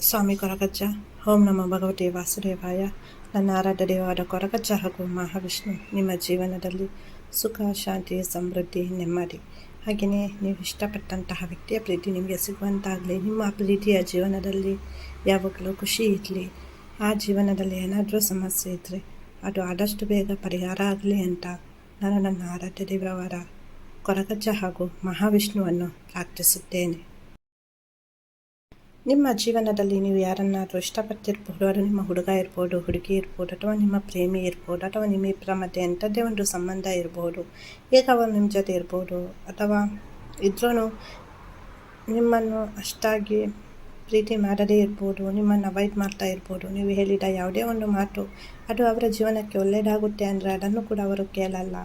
ಸ್ವಾಮಿ ಕೊರಗಜ್ಜ. ಓಂ ನಮ ಭಗವತಿ ವಾಸುದೇವಾಯ. ನನ್ನ ಆರಾಧ್ಯ ದೇವಾದ ಕೊರಗಜ್ಜ ಹಾಗೂ ಮಹಾವಿಷ್ಣು, ನಿಮ್ಮ ಜೀವನದಲ್ಲಿ ಸುಖ, ಶಾಂತಿ, ಸಮೃದ್ಧಿ, ನೆಮ್ಮದಿ. ಹಾಗೆಯೇ ನೀವು ಇಷ್ಟಪಟ್ಟಂತಹ ವ್ಯಕ್ತಿಯ ಪ್ರೀತಿ ನಿಮಗೆ ಸಿಗುವಂತಾಗಲಿ, ನಿಮ್ಮ ಪ್ರೀತಿಯ ಜೀವನದಲ್ಲಿ ಯಾವಾಗಲೂ ಖುಷಿ ಇರಲಿ. ಆ ಜೀವನದಲ್ಲಿ ಏನಾದರೂ ಸಮಸ್ಯೆ ಇದ್ದರೆ ಅದು ಆದಷ್ಟು ಬೇಗ ಪರಿಹಾರ ಆಗಲಿ ಅಂತ ನಾನು ನನ್ನ ಆರಾಧ್ಯ ದೇವರವರ ಕೊರಗಜ್ಜ ಹಾಗೂ ಮಹಾವಿಷ್ಣುವನ್ನು ಪ್ರಾರ್ಥಿಸುತ್ತೇನೆ. ನಿಮ್ಮ ಜೀವನದಲ್ಲಿ ನೀವು ಯಾರನ್ನಾದರೂ ಇಷ್ಟಪಡ್ತಿರ್ಬೋದು, ಅದು ನಿಮ್ಮ ಹುಡುಗ ಇರ್ಬೋದು, ಹುಡುಗಿ ಇರ್ಬೋದು, ಅಥವಾ ನಿಮ್ಮ ಪ್ರೇಮಿ ಇರ್ಬೋದು, ಅಥವಾ ನಿಮ್ಮಿಬ್ಬರ ಮಧ್ಯೆ ಎಂಥದ್ದೇ ಒಂದು ಸಂಬಂಧ ಇರ್ಬೋದು, ಈಗ ಅವರು ನಿಮ್ಮ ಜೊತೆ ಇರ್ಬೋದು, ಅಥವಾ ಇದ್ರೂ ನಿಮ್ಮನ್ನು ಅಷ್ಟಾಗಿ ಪ್ರೀತಿ ಮಾಡದೇ ಇರ್ಬೋದು, ನಿಮ್ಮನ್ನು ಅವಾಯ್ಡ್ ಮಾಡ್ತಾ ಇರ್ಬೋದು, ನೀವು ಹೇಳಿದ ಯಾವುದೇ ಒಂದು ಮಾತು, ಅದು ಅವರ ಜೀವನಕ್ಕೆ ಒಳ್ಳೆಯದಾಗುತ್ತೆ ಅಂದರೆ ಅದನ್ನು ಕೂಡ ಅವರು ಕೇಳಲ್ಲ.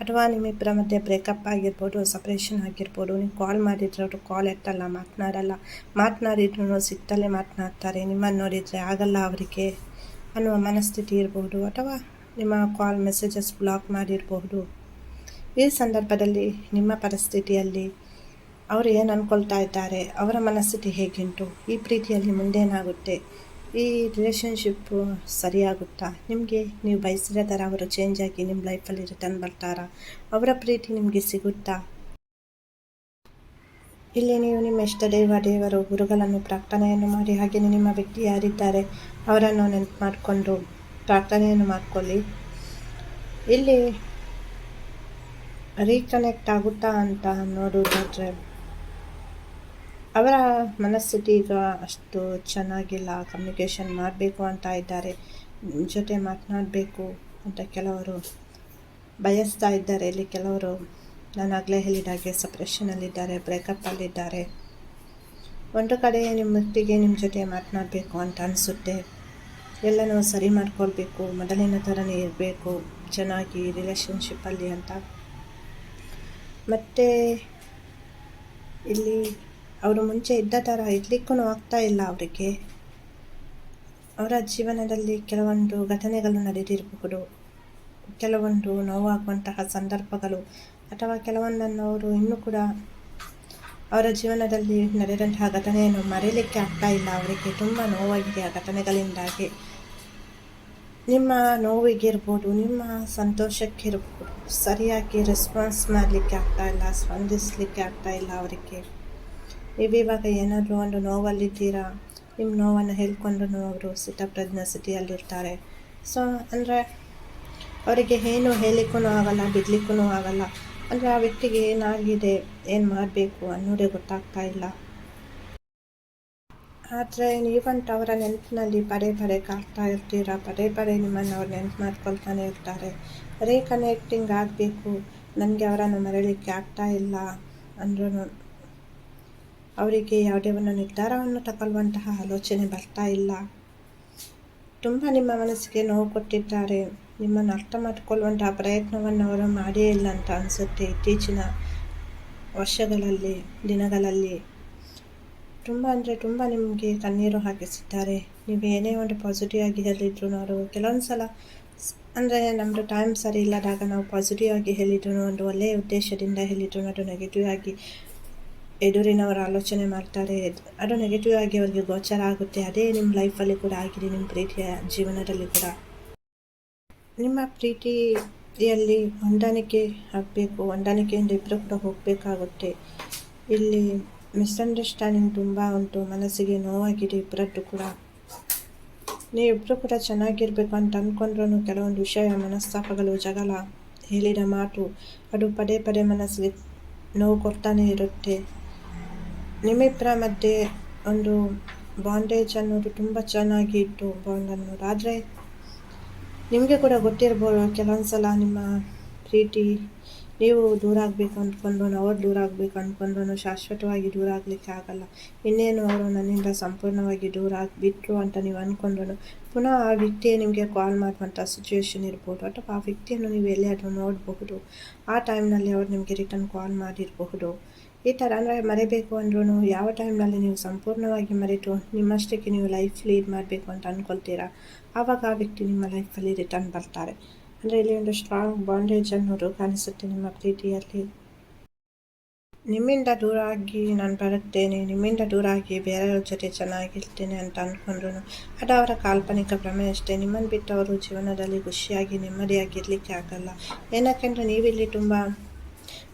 ಅಥವಾ ನಿಮ್ಮಿಬ್ಬರ ಮಧ್ಯೆ ಬ್ರೇಕಪ್ ಆಗಿರ್ಬೋದು ಸಪ್ರೇಷನ್ ಆಗಿರ್ಬೋದು, ನೀವು ಕಾಲ್ ಮಾಡಿದರೆ ಅವರು ಕಾಲ್ ಎತ್ತಲ್ಲ, ಮಾತನಾಡಲ್ಲ. ಮಾತನಾಡಿದ್ರು ಸಿಟ್ಟಲ್ಲೇ ಮಾತನಾಡ್ತಾರೆ. ನಿಮ್ಮನ್ನು ನೋಡಿದರೆ ಆಗಲ್ಲ ಅವರಿಗೆ ಅನ್ನುವ ಮನಸ್ಥಿತಿ ಇರ್ಬೋದು ಅಥವಾ ನಿಮ್ಮ ಕಾಲ್ ಮೆಸೇಜಸ್ ಬ್ಲಾಕ್ ಮಾಡಿರಬಹುದು ಈ ಸಂದರ್ಭದಲ್ಲಿ ನಿಮ್ಮ ಪರಿಸ್ಥಿತಿಯಲ್ಲಿ ಅವರು ಏನು ಅಂದ್ಕೊಳ್ತಾ ಇದ್ದಾರೆ, ಅವರ ಮನಸ್ಥಿತಿ ಹೇಗುಂಟು? ಈ ಪ್ರೀತಿಯಲ್ಲಿ ಮುಂದೇನಾಗುತ್ತೆ? ಈ ರಿಲೇಷನ್ಶಿಪ್ಪು ಸರಿಯಾಗುತ್ತಾ? ನಿಮಗೆ ನೀವು ಬಯಸಿರೋ ಥರ ಅವರು ಚೇಂಜ್ ಆಗಿ ನಿಮ್ಮ ಲೈಫಲ್ಲಿ ರಿಟರ್ನ್ ಬರ್ತಾರಾ? ಅವರ ಪ್ರೀತಿ ನಿಮಗೆ ಸಿಗುತ್ತಾ? ಇಲ್ಲಿ ನೀವು ನಿಮ್ಮ ಇಷ್ಟ ದೇವ, ದೇವರು, ಗುರುಗಳನ್ನು, ಪ್ರಾರ್ಥನೆಯನ್ನು ಮಾಡಿ, ಹಾಗೆಯೇ ನಿಮ್ಮ ವ್ಯಕ್ತಿ ಯಾರಿದ್ದಾರೆ ಅವರನ್ನು ನೆನಪು ಮಾಡಿಕೊಂಡು ಪ್ರಾರ್ಥನೆಯನ್ನು ಮಾಡಿಕೊಳ್ಳಿ. ಇಲ್ಲಿ ರೀಕನೆಕ್ಟ್ ಆಗುತ್ತಾ ಅಂತ ನೋಡೋದಾದರೆ ಅವರ ಮನಸ್ಥಿತಿ ಈಗ ಅಷ್ಟು ಚೆನ್ನಾಗಿಲ್ಲ. ಕಮ್ಯುನಿಕೇಷನ್ ಮಾಡಬೇಕು ಅಂತ ಇದ್ದಾರೆ. ಜೊತೆ ಮಾತನಾಡಬೇಕು ಅಂತ ಕೆಲವರು ಬಯಸ್ತಾ ಇದ್ದಾರೆ. ಇಲ್ಲಿ ಕೆಲವರು ನಾನು ಆಗಲೇ ಹೇಳಿದಾಗೆ ಸಪ್ರೆಷನಲ್ಲಿದ್ದಾರೆ ಬ್ರೇಕಪ್ಪಲ್ಲಿದ್ದಾರೆ ಒಂದು ಕಡೆ ನಿಮ್ಮ ಮಟ್ಟಿಗೆ ನಿಮ್ಮ ಜೊತೆ ಮಾತನಾಡಬೇಕು ಅಂತ ಅನಿಸುತ್ತೆ. ಎಲ್ಲನೂ ಸರಿ ಮಾಡ್ಕೊಳ್ಬೇಕು. ಮೊದಲಿನ ಥರನೇ ಇರಬೇಕು. ಚೆನ್ನಾಗಿ ರಿಲೇಷನ್ಶಿಪ್ಪಲ್ಲಿ ಅಂತ. ಮತ್ತು ಇಲ್ಲಿ ಅವರು ಮುಂಚೆ ಇದ್ದ ಥರ ಇರಲಿಕ್ಕೂ ಆಗ್ತಾ ಇಲ್ಲ ಅವರಿಗೆ. ಅವರ ಜೀವನದಲ್ಲಿ ಕೆಲವೊಂದು ಘಟನೆಗಳು ನಡೆದಿರಬಹುದು. ಕೆಲವೊಂದು ನೋವಾಗುವಂತಹ ಸಂದರ್ಭಗಳು ಅಥವಾ ಕೆಲವೊಂದನ್ನು ಅವರು ಇನ್ನೂ ಕೂಡ ಅವರ ಜೀವನದಲ್ಲಿ ನಡೆದಂತಹ ಘಟನೆಯನ್ನು ಮರೆಯಲಿಕ್ಕೆ ಆಗ್ತಾ ಇಲ್ಲ. ಅವರಿಗೆ ತುಂಬ ನೋವಾಗಿದೆ ಆ ಘಟನೆಗಳಿಂದಾಗಿ. ನಿಮ್ಮ ನೋವಿಗಿರ್ಬೋದು, ನಿಮ್ಮ ಸಂತೋಷಕ್ಕಿರ್ಬೋದು, ಸರಿಯಾಗಿ ರೆಸ್ಪಾನ್ಸ್ ಮಾಡಲಿಕ್ಕೆ ಆಗ್ತಾ ಇಲ್ಲ, ಸ್ಪಂದಿಸಲಿಕ್ಕೆ ಆಗ್ತಾ ಇಲ್ಲ ಅವರಿಗೆ. ನೀವಿವಾಗ ಏನಾದರೂ ಒಂದು ನೋವಲ್ಲಿದ್ದೀರಾ? ನಿಮ್ಮ ನೋವನ್ನು ಹೇಳ್ಕೊಂಡು ಅವರು ಸ್ಥಿತಿಯಲ್ಲಿರ್ತಾರೆ ಸೊ ಅಂದರೆ ಅವರಿಗೆ ಏನು ಹೇಳಲಿಕ್ಕೂ ಆಗಲ್ಲ ಬಿದ್ದಲಿಕ್ಕೂ ಆಗಲ್ಲ. ಅಂದರೆ ಆ ವ್ಯಕ್ತಿಗೆ ಏನಾಗಿದೆ, ಏನು ಮಾಡಬೇಕು ಅನ್ನೋದೇ ಗೊತ್ತಾಗ್ತಾ ಇಲ್ಲ. ಆದರೆ ನೀವಂತ ಅವರ ನೆನಪಿನಲ್ಲಿ ಪದೇ ಪದೇ ಕಾಡ್ತಾ ಇರ್ತೀರಾ? ಪದೇ ಪದೇ ನಿಮ್ಮನ್ನು ಅವ್ರು ನೆನಪು ಮಾಡ್ಕೊಳ್ತಾನೆ ಇರ್ತಾರೆ. ರೀಕನೆಕ್ಟಿಂಗ್ ಆಗಬೇಕು. ನನಗೆ ಅವರನ್ನು ಮರಳಿಕ್ಕೆ ಆಗ್ತಾ ಇಲ್ಲ ಅಂದ್ರೂ ಅವರಿಗೆ ಯಾವುದೇ ಒಂದು ನಿರ್ಧಾರವನ್ನು ತಗೊಳ್ಳುವಂತಹ ಆಲೋಚನೆ ಬರ್ತಾ ಇಲ್ಲ. ತುಂಬ ನಿಮ್ಮ ಮನಸ್ಸಿಗೆ ನೋವು ಕೊಟ್ಟಿದ್ದಾರೆ. ನಿಮ್ಮನ್ನು ಅರ್ಥ ಮಾಡಿಕೊಳ್ಳುವಂತಹ ಪ್ರಯತ್ನವನ್ನು ಅವರು ಮಾಡೇ ಇಲ್ಲ ಅಂತ ಅನಿಸುತ್ತೆ ಇತ್ತೀಚಿನ ವರ್ಷಗಳಲ್ಲಿ, ದಿನಗಳಲ್ಲಿ. ತುಂಬ ಅಂದರೆ ತುಂಬ ನಿಮಗೆ ಕಣ್ಣೀರು ಹಾಕಿಸಿದ್ದಾರೆ. ನೀವು ಏನೇ ಒಂದು ಪಾಸಿಟಿವ್ ಆಗಿ ಹೇಳಿದ್ರು ಅವರು ಕೆಲವೊಂದು ಸಲ ಅಂದರೆ ನಮ್ಮದು ಟೈಮ್ ಸರಿ ಇಲ್ಲದಾಗ ನಾವು ಪಾಸಿಟಿವ್ ಆಗಿ ಹೇಳಿದ್ರು ಒಂದು ಒಳ್ಳೆಯ ಉದ್ದೇಶದಿಂದ ಹೇಳಿದ್ರು ಅದು ನೆಗೆಟಿವ್ ಆಗಿ. ಎದುರಿನವರು ಆಲೋಚನೆ ಮಾಡ್ತಾರೆ. ಅದು ನೆಗೆಟಿವ್ ಆಗಿ ಅವರಿಗೆ ಗೋಚರ ಆಗುತ್ತೆ ಅದೇ ನಿಮ್ಮ ಲೈಫಲ್ಲಿ ಕೂಡ ಆಗಿದೆ, ನಿಮ್ಮ ಪ್ರೀತಿಯ ಜೀವನದಲ್ಲಿ ಕೂಡ. ನಿಮ್ಮ ಪ್ರೀತಿಯಲ್ಲಿ ಹೊಂದಾಣಿಕೆ ಆಗಬೇಕು, ಹೊಂದಾಣಿಕೆಯಿಂದ ಇಬ್ಬರು ಕೂಡ ಹೋಗಬೇಕಾಗುತ್ತೆ. ಇಲ್ಲಿ ಮಿಸ್ಅಂಡರ್ಸ್ಟ್ಯಾಂಡಿಂಗ್ ತುಂಬ ಉಂಟು, ಮನಸ್ಸಿಗೆ ನೋವಾಗಿದೆ ಇಬ್ಬರದ್ದು ಕೂಡ. ನೀವಿಬ್ಬರು ಕೂಡ ಚೆನ್ನಾಗಿರಬೇಕು ಅಂತ ಅಂದ್ಕೊಂಡ್ರೂ ಕೆಲವೊಂದು ವಿಷಯ, ಮನಸ್ತಾಪಗಳು, ಜಗಳ, ಹೇಳಿದ ಮಾತು, ಅದು ಪದೇ ಪದೇ ಮನಸ್ಸಿಗೆ ನೋವು ಕೊಡ್ತಾನೆ ಇರುತ್ತೆ. ನಿಮ್ಮಿಬ್ಬರ ಮಧ್ಯೆ ಒಂದು ಬಾಂಡೇಜ್ ಅನ್ನೋದು ತುಂಬ ಚೆನ್ನಾಗಿ ಇಟ್ಟು ಬಾಂಡ್ ಆದರೆ ನಿಮಗೆ ಕೂಡ ಗೊತ್ತಿರ್ಬೋದು ಕೆಲವೊಂದು ಸಲ ನಿಮ್ಮ ಪ್ರೀತಿ, ನೀವು ದೂರ ಆಗಬೇಕು ಅಂದ್ಕೊಂಡು ಅವ್ರು ದೂರ ಆಗಬೇಕು ಅಂದ್ಕೊಂಡು ಶಾಶ್ವತವಾಗಿ ದೂರ ಆಗಲಿಕ್ಕೆ ಆಗಲ್ಲ. ಇನ್ನೇನು ಅವರು ನನ್ನಿಂದ ಸಂಪೂರ್ಣವಾಗಿ ದೂರ ಆಗಿಬಿಟ್ರು ಅಂತ ನೀವು ಅಂದ್ಕೊಂಡ್ರು ಪುನಃ ಆ ವ್ಯಕ್ತಿಯೇ ನಿಮಗೆ ಕಾಲ್ ಮಾಡುವಂಥ ಸಿಚುವೇಶನ್ ಇರ್ಬೋದು ಅಥವಾ ಆ ವ್ಯಕ್ತಿಯನ್ನು ನೀವು ಎಲ್ಲಿಯಾದರೂ ನೋಡಬಹುದು, ಆ ಟೈಮ್ನಲ್ಲಿ ಅವ್ರು ನಿಮಗೆ ರಿಟರ್ನ್ ಕಾಲ್ ಮಾಡಿರಬಹುದು. ಈ ಥರ ಅಂದರೆ ಮರಿಬೇಕು ಅಂದ್ರೂ ಯಾವ ಟೈಮ್ನಲ್ಲಿ ನೀವು ಸಂಪೂರ್ಣವಾಗಿ ಮರೆತು ನಿಮ್ಮಷ್ಟಕ್ಕೆ ನೀವು ಲೈಫ್ ಲೀಡ್ ಮಾಡಬೇಕು ಅಂತ ಅಂದ್ಕೊಳ್ತೀರಾ ಆವಾಗ ಆ ವ್ಯಕ್ತಿ ನಿಮ್ಮ ಲೈಫಲ್ಲಿ ರಿಟರ್ನ್ ಬರ್ತಾರೆ. ಅಂದರೆ ಇಲ್ಲಿ ಒಂದು ಸ್ಟ್ರಾಂಗ್ ಬಾಂಡೇಜ್ ಅನ್ನೋದು ಕಾಣಿಸುತ್ತೆ ನಿಮ್ಮ ಪ್ರೀತಿಯಲ್ಲಿ. ನಿಮ್ಮಿಂದ ದೂರ ಆಗಿ ನಾನು ಬರುತ್ತೇನೆ, ನಿಮ್ಮಿಂದ ದೂರ ಆಗಿ ಬೇರೆಯವ್ರ ಜೊತೆ ಚೆನ್ನಾಗಿರ್ತೇನೆ ಅಂತ ಅಂದ್ಕೊಂಡ್ರು ಅದು ಅವರ ಕಾಲ್ಪನಿಕ ಭ್ರಮೆ ಅಷ್ಟೇ. ನಿಮ್ಮನ್ನು ಬಿಟ್ಟು ಅವರು ಜೀವನದಲ್ಲಿ ಖುಷಿಯಾಗಿ ನೆಮ್ಮದಿಯಾಗಿರಲಿಕ್ಕೆ ಆಗಲ್ಲ. ಏನಕ್ಕೆಂದರೆ ನೀವಿಲ್ಲಿ ತುಂಬ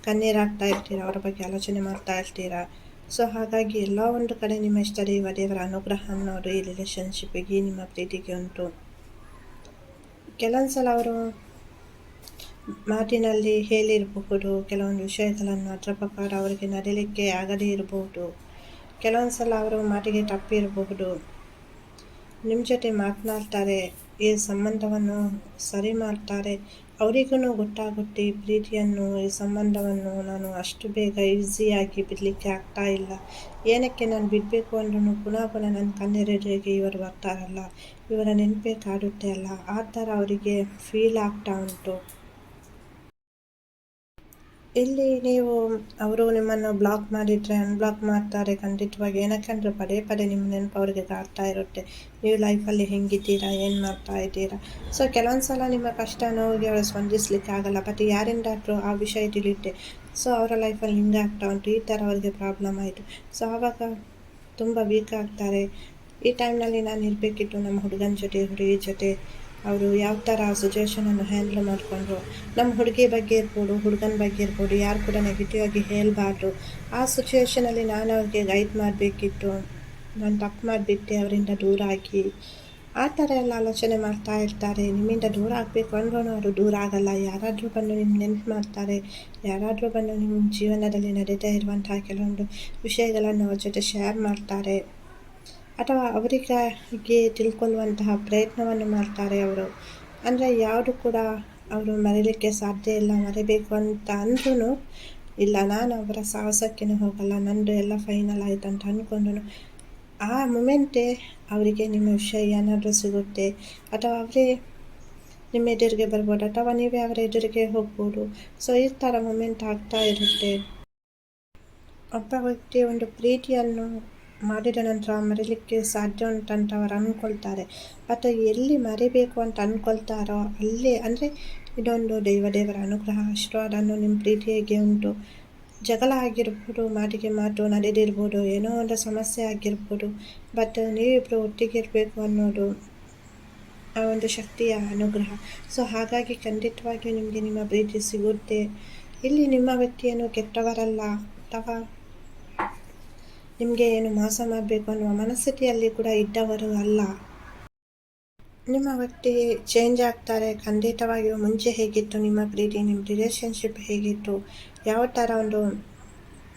ಕಣ್ಣೀರಾಗ್ತಾ ಇರ್ತೀರ? ಅವರ ಬಗ್ಗೆ ಆಲೋಚನೆ ಮಾಡ್ತಾ ಇರ್ತೀರ? ಸೊ ಹಾಗಾಗಿ ಎಲ್ಲ ಒಂದು ಕಡೆ ನಿಮ್ಮ ದೇವ ದೇವರ ಅನುಗ್ರಹ ಅನ್ನೋರು ಈ ರಿಲೇಷನ್ಶಿಪ್ಪಿಗೆ ನಿಮ್ಮ ಪ್ರೀತಿಗೆ ಉಂಟು. ಕೆಲವೊಂದು ಸಲ ಅವರು ಮಾತಿನಲ್ಲಿ ಹೇಳಿರಬಹುದು, ಕೆಲವೊಂದು ವಿಷಯಗಳನ್ನು ಅದರ ಪ್ರಕಾರ ಅವರಿಗೆ ನಡೀಲಿಕ್ಕೆ ಆಗದೇ ಇರಬಹುದು. ಕೆಲವೊಂದು ಸಲ ಅವರು ಮಾತಿಗೆ ತಪ್ಪಿರಬಹುದು. ನಿಮ್ಮ ಜೊತೆ ಮಾತನಾಡ್ತಾರೆ. ಈ ಸಂಬಂಧವನ್ನು ಸರಿ ಮಾಡ್ತಾರೆ. ಅವರಿಗೂ ಗೊತ್ತಾಗುತ್ತೆ ಈ ಪ್ರೀತಿಯನ್ನು, ಈ ಸಂಬಂಧವನ್ನು ನಾನು ಅಷ್ಟು ಬೇಗ ಈಸಿಯಾಗಿ ಬಿಡಲಿಕ್ಕೆ ಆಗ್ತಾ ಇಲ್ಲ. ಏನಕ್ಕೆ ನಾನು ಬಿಡಬೇಕು ಅಂದ್ರೂ ಪುನಃ ಪುನಃ ನನ್ನ ಕಣ್ಣೆರೆಡೆಗೆ ಇವರು ಬರ್ತಾರಲ್ಲ, ಇವರ ನೆನಪೇ ಕಾಡುತ್ತೆ ಅಲ್ಲ. ಆ ಥರ ಅವರಿಗೆ ಫೀಲ್ ಆಗ್ತಾ ಉಂಟು. ಇಲ್ಲಿ ನೀವು ಅವರು ನಿಮ್ಮನ್ನು ಬ್ಲಾಕ್ ಮಾಡಿದರೆ ಅನ್ಬ್ಲಾಕ್ ಮಾಡ್ತಾರೆ ಖಂಡಿತವಾಗಿ. ಏನಕ್ಕಂದ್ರೆ ಪದೇ ಪದೇ ನಿಮ್ಮ ನೆನಪು ಅವರಿಗೆ ಕಾಡ್ತಾ ಇರುತ್ತೆ. ನೀವು ಲೈಫಲ್ಲಿ ಹೆಂಗಿದ್ದೀರಾ, ಏನು ಮಾಡ್ತಾ ಇದ್ದೀರಾ? ಸೊ ಕೆಲವೊಂದು ಸಲ ನಿಮ್ಮ ಕಷ್ಟ ನೋವಿಗೆ ಅವರು ಸ್ಪಂದಿಸ್ಲಿಕ್ಕೆ ಆಗಲ್ಲ. ಬಟ್ ಯಾರಿಂದಾದರೂ ಆ ವಿಷಯ ತಿಳಿಯುತ್ತೆ. ಸೊ ಅವರ ಲೈಫಲ್ಲಿ ಹಿಂಗೆ ಆಗ್ತಾ ಉಂಟು. ಈ ಥರ ಅವರಿಗೆ ಪ್ರಾಬ್ಲಮ್ ಆಯಿತು. ಸೊ ಆವಾಗ ತುಂಬ ವೀಕ್ ಆಗ್ತಾರೆ. ಈ ಟೈಮ್ನಲ್ಲಿ ನಾನು ಇರಬೇಕಿತ್ತು. ನಮ್ಮ ಹುಡುಗನ ಜೊತೆ, ಹುಡುಗಿ ಜೊತೆ. ಅವರು ಯಾವ ಥರ ಆ ಸಿಚುವೇಶನನ್ನು ಹ್ಯಾಂಡಲ್ ಮಾಡಿಕೊಂಡ್ರು? ನಮ್ಮ ಹುಡುಗಿ ಬಗ್ಗೆ ಇರ್ಬೋದು, ಹುಡುಗನ ಬಗ್ಗೆ ಇರ್ಬೋದು, ಯಾರು ಕೂಡ ನೆಗೆಟಿವ್ ಆಗಿ ಹೇಳಬಾರ್ದು. ಆ ಸಿಚುವೇಷನಲ್ಲಿ ನಾನು ಅವ್ರಿಗೆ ಗೈಡ್ ಮಾಡಬೇಕಿತ್ತು. ನಾನು ತಪ್ಪು ಮಾಡಿಬಿಟ್ಟೆ, ಅವರಿಂದ ದೂರ ಆಗಿ. ಆ ಥರ ಎಲ್ಲ ಆಲೋಚನೆ ಮಾಡ್ತಾ ಇರ್ತಾರೆ. ನಿಮ್ಮಿಂದ ದೂರ ಆಗಬೇಕು ಅಂದ್ರೂ ಅವರು ದೂರ ಆಗಲ್ಲ. ಯಾರಾದರೂ ಬಂದು ನಿಮ್ಮ ನೆನಪು ಮಾಡ್ತಾರೆ. ಯಾರಾದರೂ ಬಂದು ನಿಮ್ಮ ಜೀವನದಲ್ಲಿ ನಡೀತಾ ಇರುವಂತಹ ಕೆಲವೊಂದು ವಿಷಯಗಳನ್ನು ಅವ್ರ ಜೊತೆ ಶೇರ್ ಮಾಡ್ತಾರೆ. ಅಥವಾ ಅವರಿಗಾಗಿ ತಿಳ್ಕೊಳ್ಳುವಂತಹ ಪ್ರಯತ್ನವನ್ನು ಮಾಡ್ತಾರೆ ಅವರು. ಅಂದರೆ ಯಾವುದು ಕೂಡ ಅವರು ಮರೀಲಿಕ್ಕೆ ಸಾಧ್ಯ ಇಲ್ಲ, ಮರಿಬೇಕು ಅಂತ ಅಂದ್ರೂ ಇಲ್ಲ, ನಾನು ಅವರ ಸಾಹಸಕ್ಕೇನು ಹೋಗಲ್ಲ, ನಂದು ಎಲ್ಲ ಫೈನಲ್ ಆಯಿತು ಅಂತ ಅಂದ್ಕೊಂಡು ಆ ಮೂಮೆಂಟೇ ಅವರಿಗೆ ನಿಮ್ಮ ವಿಷಯ ಏನಾದರೂ ಸಿಗುತ್ತೆ, ಅಥವಾ ಅವರೇ ನಿಮ್ಮ ಎದುರಿಗೆ ಬರ್ಬೋದು, ಅಥವಾ ನೀವೇ ಅವರ ಎದುರಿಗೆ ಹೋಗ್ಬೋದು. ಸೊ ಈ ಥರ ಮೂಮೆಂಟ್ ಆಗ್ತಾ ಇರುತ್ತೆ. ಒಬ್ಬ ವ್ಯಕ್ತಿಯ ಒಂದು ಪ್ರೀತಿಯನ್ನು ಮಾಡಿದ ನಂತರ ಮರಿಲಿಕ್ಕೆ ಸಾಧ್ಯ ಉಂಟಂತ ಅವ್ರು ಅಂದ್ಕೊಳ್ತಾರೆ ಬಟ್ ಎಲ್ಲಿ ಮರಿಬೇಕು ಅಂತ ಅಂದ್ಕೊಳ್ತಾರೋ ಅಲ್ಲಿ, ಅಂದರೆ ಇದೊಂದು ದೇವದೇವರ ಅನುಗ್ರಹ, ಆಶೀರ್ವಾದ ಅನ್ನೋ ನಿಮ್ಮ ಪ್ರೀತಿ ಹೇಗೆ ಉಂಟು? ಜಗಳ ಆಗಿರ್ಬೋದು, ಮಾತಿಗೆ ಮಾತು ನಡೆದಿರ್ಬೋದು, ಏನೋ ಒಂದು ಸಮಸ್ಯೆ ಆಗಿರ್ಬೋದು ಬಟ್ ನೀವಿಬ್ಬರು ಒಟ್ಟಿಗೆ ಇರಬೇಕು ಅನ್ನೋದು ಆ ಒಂದು ಶಕ್ತಿಯ ಅನುಗ್ರಹ. ಸೊ ಹಾಗಾಗಿ ಖಂಡಿತವಾಗಿಯೂ ನಿಮಗೆ ನಿಮ್ಮ ಪ್ರೀತಿ ಸಿಗುತ್ತೆ. ಇಲ್ಲಿ ನಿಮ್ಮ ವ್ಯಕ್ತಿಯನ್ನು ಕೆಟ್ಟವರಲ್ಲ, ಅಥವಾ ನಿಮಗೆ ಏನು ಮೋಸ ಮಾಡಬೇಕು ಅನ್ನುವ ಮನಸ್ಥಿತಿಯಲ್ಲಿ ಕೂಡ ಇದ್ದವರು ಅಲ್ಲ. ನಿಮ್ಮ ವ್ಯಕ್ತಿ ಚೇಂಜ್ ಆಗ್ತಾರೆ, ಖಂಡಿತವಾಗಿಯೂ ಮುಂಚೆ ಹೇಗಿತ್ತು, ನಿಮ್ಮ ಪ್ರೀತಿ, ನಿಮ್ಮ ರಿಲೇಷನ್ಶಿಪ್ ಹೇಗಿತ್ತು, ಯಾವ ಥರ ಒಂದು,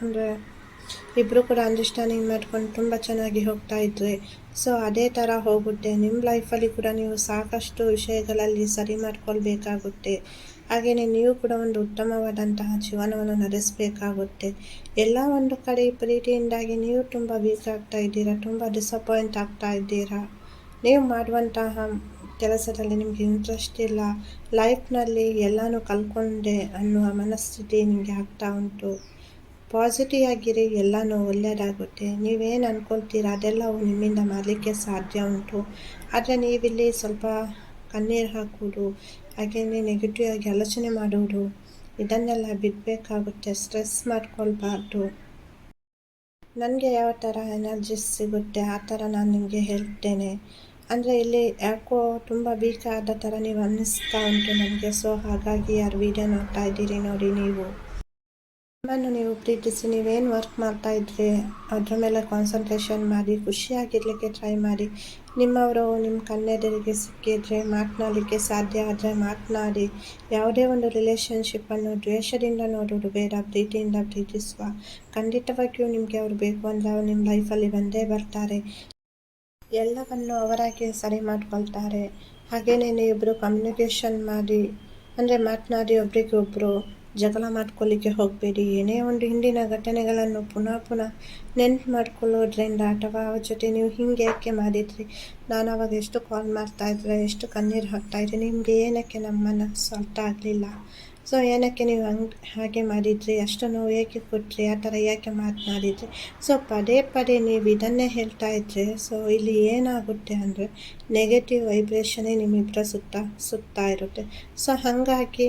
ಅಂದರೆ ಇಬ್ಬರು ಕೂಡ ಅಂಡರ್ಸ್ಟ್ಯಾಂಡಿಂಗ್ ಮಾಡ್ಕೊಂಡು ತುಂಬ ಚೆನ್ನಾಗಿ ಹೋಗ್ತಾ ಇದ್ವಿ. ಸೊ ಅದೇ ಥರ ಹೋಗುತ್ತೆ. ನಿಮ್ಮ ಲೈಫಲ್ಲಿ ಕೂಡ ನೀವು ಸಾಕಷ್ಟು ವಿಷಯಗಳಲ್ಲಿ ಸರಿ ಮಾಡ್ಕೊಳ್ಬೇಕಾಗುತ್ತೆ. ಹಾಗೆಯೇ ನೀವು ಕೂಡ ಒಂದು ಉತ್ತಮವಾದಂತಹ ಜೀವನವನ್ನು ನಡೆಸಬೇಕಾಗುತ್ತೆ. ಎಲ್ಲ ಒಂದು ಕಡೆ ಪ್ರೀತಿಯಿಂದಾಗಿ ನೀವು ತುಂಬ ವೀಕ್ ಆಗ್ತಾ ಇದ್ದೀರಾ, ತುಂಬ ಡಿಸಪಾಯಿಂಟ್ ಆಗ್ತಾ ಇದ್ದೀರಾ? ನೀವು ಮಾಡುವಂತಹ ಕೆಲಸದಲ್ಲಿ ನಿಮಗೆ ಇಂಟ್ರೆಸ್ಟ್ ಇಲ್ಲ. ಲೈಫ್ನಲ್ಲಿ ಎಲ್ಲನೂ ಕಲ್ಕೊಂಡೆ ಅನ್ನುವ ಮನಸ್ಥಿತಿ ನಿಮಗೆ ಆಗ್ತಾ ಉಂಟು. ಪಾಸಿಟಿವ್ ಆಗಿರಿ ಎಲ್ಲನೂ ಒಳ್ಳೆಯದಾಗುತ್ತೆ. ನೀವೇನು ಅಂದ್ಕೊಳ್ತೀರ ಅದೆಲ್ಲವೂ ನಿಮ್ಮಿಂದ ಮಾಡಲಿಕ್ಕೆ ಸಾಧ್ಯ ಉಂಟು. ಆದರೆ ನೀವಿಲ್ಲಿ ಸ್ವಲ್ಪ ಕಣ್ಣೀರು ಹಾಕುವುದು ಹಾಗೆಯೇ ನೆಗೆಟಿವ್ ಆಗಿ ಆಲೋಚನೆ ಮಾಡುವುದು, ಇದನ್ನೆಲ್ಲ ಬಿಡಬೇಕಾಗುತ್ತೆ. ಸ್ಟ್ರೆಸ್ ಮಾಡ್ಕೊಳ್ಬಾರ್ದು. ನನಗೆ ಯಾವ ಥರ ಎನರ್ಜಿಸ್ ಸಿಗುತ್ತೆ, ಆ ಥರ ನಾನು ನಿಮಗೆ ಹೇಳ್ತೇನೆ. ಅಂದರೆ ಇಲ್ಲಿ ಯಾಕೋ ತುಂಬ ವೀಕ್ ಆದ ಥರ ನೀವು ಅನ್ನಿಸ್ತಾ ಉಂಟು ನನಗೆ. ಸೊ ಹಾಗಾಗಿ ಯಾರು ವೀಡಿಯೋ ನೋಡ್ತಾ ಇದ್ದೀರಿ ನೋಡಿ ನೀವು. ನಿಮ್ಮನ್ನು ನೀವು ಪ್ರೀತಿಸಿ, ನೀವೇನು ವರ್ಕ್ ಮಾಡ್ತಾ ಇದ್ರಿ, ಅದ್ರ ಮೇಲೆ ಕಾನ್ಸಂಟ್ರೇಷನ್ ಮಾಡಿ, ಖುಷಿಯಾಗಿರ್ಲಿಕ್ಕೆ ಟ್ರೈ ಮಾಡಿ. ನಿಮ್ಮವರು ನಿಮ್ಮ ಕಣ್ಣೆದುರಿಗೆ ಸಿಕ್ಕಿದ್ರೆ ಮಾತನಾಡಲಿಕ್ಕೆ ಸಾಧ್ಯ ಆದರೆ ಮಾತನಾಡಿ. ಯಾವುದೇ ಒಂದು ರಿಲೇಷನ್ಶಿಪ್ಪನ್ನು ದ್ವೇಷದಿಂದ ನೋಡೋದು ಬೇಡ, ಪ್ರೀತಿಯಿಂದ ಪ್ರೀತಿಸುವ. ಖಂಡಿತವಾಗಿಯೂ ನಿಮಗೆ ಅವರು ಬೇಕು ಅಂದರೆ ಅವರು ನಿಮ್ಮ ಲೈಫಲ್ಲಿ ಬಂದೇ ಬರ್ತಾರೆ. ಎಲ್ಲವನ್ನು ಅವರಾಗಿ ಸರಿ ಮಾಡ್ಕೊಳ್ತಾರೆ. ಹಾಗೆಯೇ ಇಬ್ಬರು ಕಮ್ಯುನಿಕೇಷನ್ ಮಾಡಿ, ಅಂದರೆ ಮಾತನಾಡಿ ಒಬ್ರಿಗೆ ಒಬ್ಬರು ಜಗಳ ಮಾಡ್ಕೊಳ್ಳಿಕ್ಕೆ ಹೋಗಬೇಡಿ. ಏನೇ ಒಂದು ಹಿಂದಿನ ಘಟನೆಗಳನ್ನು ಪುನಃ ಪುನಃ ನೆನ್ಪು ಮಾಡ್ಕೊಳ್ಳೋದ್ರಿಂದ ಅಥವಾ ಅವ್ರ ಜೊತೆ ನೀವು ಹಿಂಗೆ ಯಾಕೆ ಮಾಡಿದ್ರಿ? ನಾನು ಅವಾಗ ಎಷ್ಟು ಕಾಲ್ ಮಾಡ್ತಾ ಇದ್ರೆ ಎಷ್ಟು ಕಣ್ಣೀರು ಹಾಕ್ತಾಯಿದ್ರಿ ನಿಮಗೆ ಏನಕ್ಕೆ ನಮ್ಮನ್ನು ಸ್ವಲ್ಪ ಆಗಲಿಲ್ಲ? ಸೊ ಏನಕ್ಕೆ ನೀವು ಹಂಗೆ, ಹಾಗೆ ಮಾಡಿದ್ರಿ? ಅಷ್ಟು ನೋವು ಏಕೆ ಕೊಟ್ಟರಿ ಆ ಥರ ಯಾಕೆ ಮಾತನಾಡಿದ್ರಿ? ಸೊ ಪದೇ ಪದೇ ನೀವು ಇದನ್ನೇ ಹೇಳ್ತಾ ಇದ್ರೆ ಸೊ ಇಲ್ಲಿ ಏನಾಗುತ್ತೆ ಅಂದರೆ ನೆಗೆಟಿವ್ ವೈಬ್ರೇಷನೇ ನಿಮ್ಮಿಬ್ಬರ ಸುತ್ತ, ಸುತ್ತಾ ಇರುತ್ತೆ. ಸೊ ಹಾಗಾಗಿ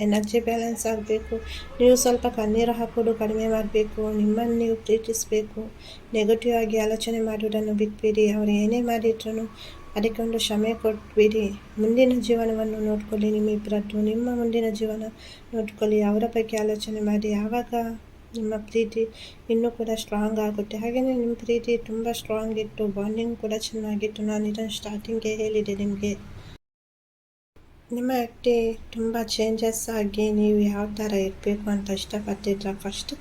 ಎನರ್ಜಿ ಬ್ಯಾಲೆನ್ಸ್ ಆಗಬೇಕು. ನೀವು ಸ್ವಲ್ಪ ಕಣ್ಣೀರು ಹಾಕೋದು ಕಡಿಮೆ ಮಾಡಬೇಕು. ನಿಮ್ಮನ್ನು ನೀವು ಪ್ರೀತಿಸಬೇಕು. ನೆಗೆಟಿವ್ ಆಗಿ ಆಲೋಚನೆ ಮಾಡುವುದನ್ನು ಬಿಟ್ಬಿಡಿ. ಅವರು ಏನೇ ಮಾಡಿದ್ರು ಅದಕ್ಕೊಂದು ಕ್ಷಮೆ ಕೊಟ್ಬಿಡಿ. ಮುಂದಿನ ಜೀವನವನ್ನು ನೋಡ್ಕೊಳ್ಳಿ. ನಿಮ್ಮಿಬ್ಬರದ್ದು ನಿಮ್ಮ ಮುಂದಿನ ಜೀವನ ನೋಡ್ಕೊಳ್ಳಿ. ಅವರ ಬಗ್ಗೆ ಆಲೋಚನೆ ಮಾಡಿ. ಯಾವಾಗ ನಿಮ್ಮ ಪ್ರೀತಿ ಇನ್ನೂ ಕೂಡ ಸ್ಟ್ರಾಂಗ್ ಆಗುತ್ತೆ. ಹಾಗೆಯೇ ನಿಮ್ಮ ಪ್ರೀತಿ ತುಂಬ ಸ್ಟ್ರಾಂಗ್ ಇತ್ತು. ಬಾಂಡಿಂಗ್ ಕೂಡ ಚೆನ್ನಾಗಿತ್ತು. ನಾನು ಇದನ್ನು ಸ್ಟಾರ್ಟಿಂಗೇ ಹೇಳಿದೆ ನಿಮಗೆ. ನಿಮ್ಮ ವ್ಯಕ್ತಿ ತುಂಬ ಚೇಂಜಸ್ ಆಗಿ ನೀವು ಯಾವ ಥರ ಇರಬೇಕು ಅಂತ ಇಷ್ಟಪಟ್ಟಿದ್ರ ಫಸ್ಟ್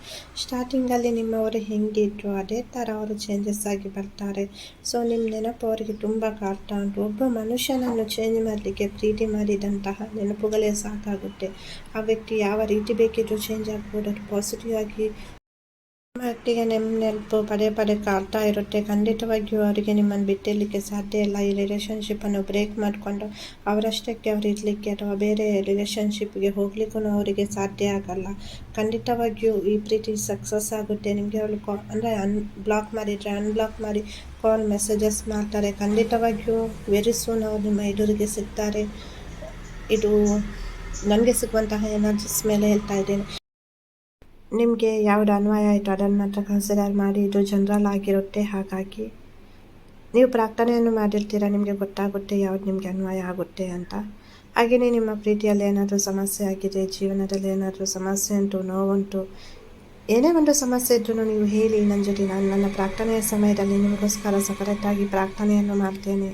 ಸ್ಟಾರ್ಟಿಂಗಲ್ಲಿ ನಿಮ್ಮವರು ಹೆಂಗಿದ್ರು, ಅದೇ ಥರ ಅವರು ಚೇಂಜಸ್ ಆಗಿ ಬರ್ತಾರೆ. ಸೊ ನಿಮ್ಮ ನೆನಪು ಅವರಿಗೆ ತುಂಬ ಕಾಡ್ತಾ ಉಂಟು. ಒಬ್ಬ ಮನುಷ್ಯನನ್ನು ಚೇಂಜ್ ಮಾಡಲಿಕ್ಕೆ ಪ್ರೀತಿ ಮಾಡಿದಂತಹ ನೆನಪುಗಳೇ ಸಾಕಾಗುತ್ತೆ. ಆ ವ್ಯಕ್ತಿ ಯಾವ ರೀತಿ ಬೇಕಿದ್ರೂ ಚೇಂಜ್ ಆಗ್ಬೋದು. ಪಾಸಿಟಿವ್ ಆಗಿ ವ್ಯಕ್ತಿಗೆ ನಿಮ್ಮ ನೆನಪು ಪದೇ ಪದೇ ಕಾಡ್ತಾ ಇರುತ್ತೆ. ಖಂಡಿತವಾಗಿಯೂ ಅವರಿಗೆ ನಿಮ್ಮನ್ನು ಬಿಟ್ಟಿರಲಿಕ್ಕೆ ಸಾಧ್ಯ ಇಲ್ಲ. ಈ ರಿಲೇಷನ್ಶಿಪ್ಪನ್ನು ಬ್ರೇಕ್ ಮಾಡಿಕೊಂಡು ಅವರಷ್ಟಕ್ಕೆ ಅವ್ರು ಇರಲಿಕ್ಕೆ ಅಥವಾ ಬೇರೆ ರಿಲೇಷನ್ಶಿಪ್ಗೆ ಹೋಗ್ಲಿಕ್ಕೂ ಅವರಿಗೆ ಸಾಧ್ಯ ಆಗಲ್ಲ. ಖಂಡಿತವಾಗಿಯೂ ಈ ಪ್ರೀತಿ ಸಕ್ಸಸ್ ಆಗುತ್ತೆ. ನಿಮಗೆ ಅವಳು ಕಾ ಅಂದರೆ ಅನ್ ಬ್ಲಾಕ್ ಮಾಡಿದರೆ ಅನ್ಬ್ಲಾಕ್ ಮಾಡಿ ಕಾಲ್ ಮೆಸೇಜಸ್ ಮಾಡ್ತಾರೆ. ಖಂಡಿತವಾಗಿಯೂ ವೆರಿ ಸೂನ್ ಅವರು ನಿಮ್ಮ ಎದುರಿಗೆ ಸಿಗ್ತಾರೆ. ಇದು ನನಗೆ ಸಿಗುವಂತಹ ಎನರ್ಜಿಸ್ ಮೇಲೆ ಹೇಳ್ತಾ ಇದ್ದೇನೆ. ನಿಮಗೆ ಯಾವ್ದು ಅನ್ವಯ ಆಯಿತು? ಅದನ್ನು ಮಾತ್ರ ಕನ್ಸಿಡರ್ ಮಾಡಿ ಇದು ಜನರಲ್ ಆಗಿರುತ್ತೆ, ಹಾಗಾಗಿ. ನೀವು ಪ್ರಾರ್ಥನೆಯನ್ನು ಮಾಡಿರ್ತೀರ? ನಿಮಗೆ ಗೊತ್ತಾಗುತ್ತೆ ಯಾವ್ದು ನಿಮಗೆ ಅನ್ವಯ ಆಗುತ್ತೆ ಅಂತ. ಹಾಗೆಯೇ ನಿಮ್ಮ ಪ್ರೀತಿಯಲ್ಲಿ ಏನಾದರೂ ಸಮಸ್ಯೆ ಆಗಿದೆ? ಜೀವನದಲ್ಲಿ ಏನಾದರೂ ಸಮಸ್ಯೆ ಉಂಟು, ನೋವುಂಟು? ಏನೇ ಒಂದು ಸಮಸ್ಯೆ ಇದ್ರೂ ನೀವು ಹೇಳಿ ನನ್ನ ಜೊತೆ ನಾನು ನನ್ನ ಪ್ರಾರ್ಥನೆಯ ಸಮಯದಲ್ಲಿ ನಿಮಗೋಸ್ಕರ ಸಪರೇಟಾಗಿ ಪ್ರಾರ್ಥನೆಯನ್ನು ಮಾಡ್ತೇನೆ.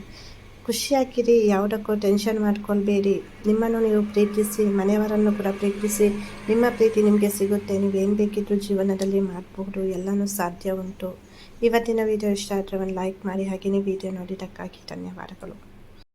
ಖುಷಿಯಾಗಿರಿ, ಯಾವುದಕ್ಕೂ ಟೆನ್ಷನ್ ಮಾಡ್ಕೊಳ್ಬೇಡಿ. ನಿಮ್ಮನ್ನು ನೀವು ಪ್ರೀತಿಸಿ, ಮನೆಯವರನ್ನು ಕೂಡ ಪ್ರೀತಿಸಿ, ನಿಮ್ಮ ಪ್ರೀತಿ ನಿಮಗೆ ಸಿಗುತ್ತೆ. ನೀವು ಏನು ಬೇಕಿದ್ರೂ ಜೀವನದಲ್ಲಿ ಮಾಡಬಹುದು ಎಲ್ಲನೂ ಸಾಧ್ಯ ಉಂಟು. ಇವತ್ತಿನ ವಿಡಿಯೋ ಇಷ್ಟ ಆದರೆ ಒಂದು ಲೈಕ್ ಮಾಡಿ, ಹಾಗೆಯೇ ವಿಡಿಯೋ ನೋಡಿದ್ದಕ್ಕಾಗಿ ಧನ್ಯವಾದಗಳು.